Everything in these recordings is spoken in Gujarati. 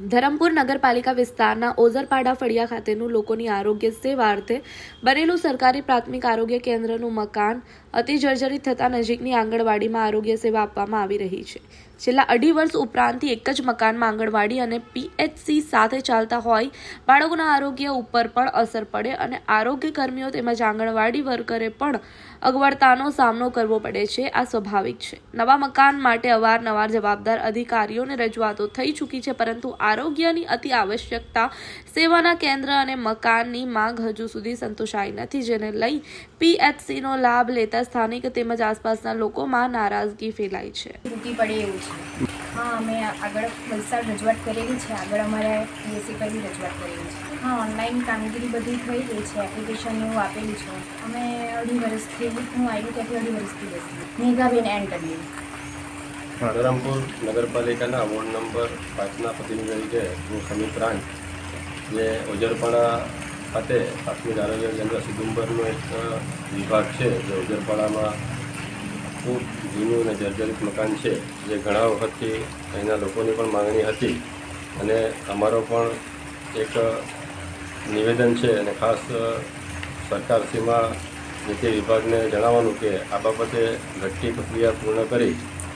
ધરમપુર નગરપાલિકા વિસ્તારના ઓઝરપાડા ફળિયા ખાતેનું લોકોની આરોગ્ય સેવા અર્થે બનેલું સરકારી પ્રાથમિક આરોગ્ય કેન્દ્રનું મકાન અતિ જર્જરિત થતાં નજીકની આંગણવાડીમાં આરોગ્ય સેવા આપવામાં આવી રહી છે. છેલ્લા અઢી વર્ષ ઉપરાંતથી એક જ મકાનમાં આંગણવાડી અને પીએચસી સાથે ચાલતા હોય, બાળકોના આરોગ્ય ઉપર પણ અસર પડે અને આરોગ્ય કર્મીઓ તેમજ આંગણવાડી વર્કરે પણ અગવડતાનો સામનો કરવો પડે છે. આ સ્વાભાવિક છે. નવા મકાન માટે અવારનવાર જવાબદાર અધિકારીઓને રજૂઆતો થઈ ચૂકી છે, પરંતુ આરોગ્યની અતિ આવશ્યકતા સેવાના કેન્દ્ર અને મકાનની માંગ હજુ સુધી સંતોષાઈ નથી. જેને લઈ પીએચસીનો લાભ લેતા સ્થાનિક તેમજ આસપાસના લોકોમાં નારાજગી ફેલાઈ છે. પડે એવું છે. હા, અમે આગળ વલસાડ રજૂઆત કરેલી છે. આગળ અમારે પર રજૂઆત કરેલી છે. હા, ઓનલાઈન કામગીરી બધી થઈ ગઈ છે. એપ્લિકેશન હું આપેલી છે. અમે અઢી વર્ષથી, હું આવી ત્યાંથી અઢી વર્ષથી બેસી. મેઘાબેન એન્ડ કરી ધરમપુર નગરપાલિકાના વોર્ડ નંબર પાંચના પ્રતિનિધિ તરીકે હું સમીપ રાંચ જે ઓજરપાડા ખાતે પ્રાથમિક આરોગ્ય કેન્દ્ર સિદુંબરનો એક વિભાગ છે, જે ઓજરપાડામાં ખૂબ જૂનું અને જર્જરિત મકાન છે, જે ઘણા વખતથી અહીંના લોકોની પણ માંગણી હતી. અને અમારો પણ એક નિવેદન છે અને ખાસ સરકારશ્રીમાં નીતિ વિભાગને જણાવવાનું કે આ બાબતે ઘટતી પ્રક્રિયા પૂર્ણ કરી,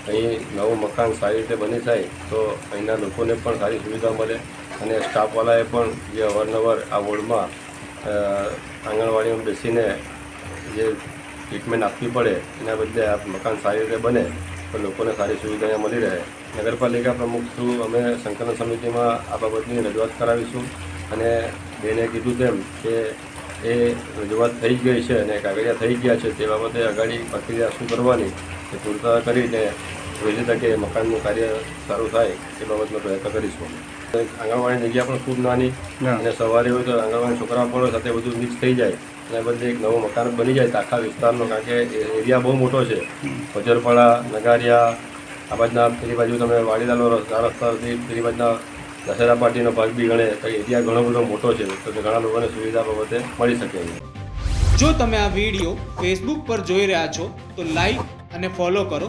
અહીં નવું મકાન સારી રીતે બની થાય તો અહીંના લોકોને પણ સારી સુવિધા મળે અને સ્ટાફવાળાએ પણ જે અવારનવાર આ વોર્ડમાં આંગણવાડીમાં બેસીને જે ટ્રીટમેન્ટ આપવી પડે, એના બદલે આ મકાન સારી રીતે બને, તો લોકોને સારી સુવિધા મળી રહે. નગરપાલિકા પ્રમુખ થ્રુ અમે સંકલન સમિતિમાં આ બાબતની રજૂઆત કરાવીશું અને બેને કીધું તેમ કે એ રજૂઆત થઈ ગઈ છે અને કાગળિયા થઈ ગયા છે તે બાબતે આગળ પ્રક્રિયા શું કરવાની એ પૂરતા કરીને વહેલી તકે મકાનનું કાર્ય સારું થાય એ બાબતનો પ્રયત્ન કરીશું આંગણવાડી જગ્યા પણ ખૂબ નાની અને સવારે હોય તો આંગણવાડી છોકરા પણ સાથે બધું મિક્સ થઈ જાય. અને બધે એક નવું મકાન બની જાય આખા વિસ્તારનો કારણ કે એરિયા બહુ મોટો છે. વજરપાડા નગારિયા આ બાજુના પેલી બાજુ તમે વાડીલાલો રસ્તા રસ્તાથી પેલી બાજુના દશેરા પાર્ટીનો ભાગ બી ગણે તો એરિયા ઘણો બધો મોટો છે. તો ઘણા લોકોને સુવિધા બાબતે મળી શકે છે જો તમે આ વીડિયો ફેસબુક પર જોઈ રહ્યા છો તો લાઈક અને ફોલો કરો.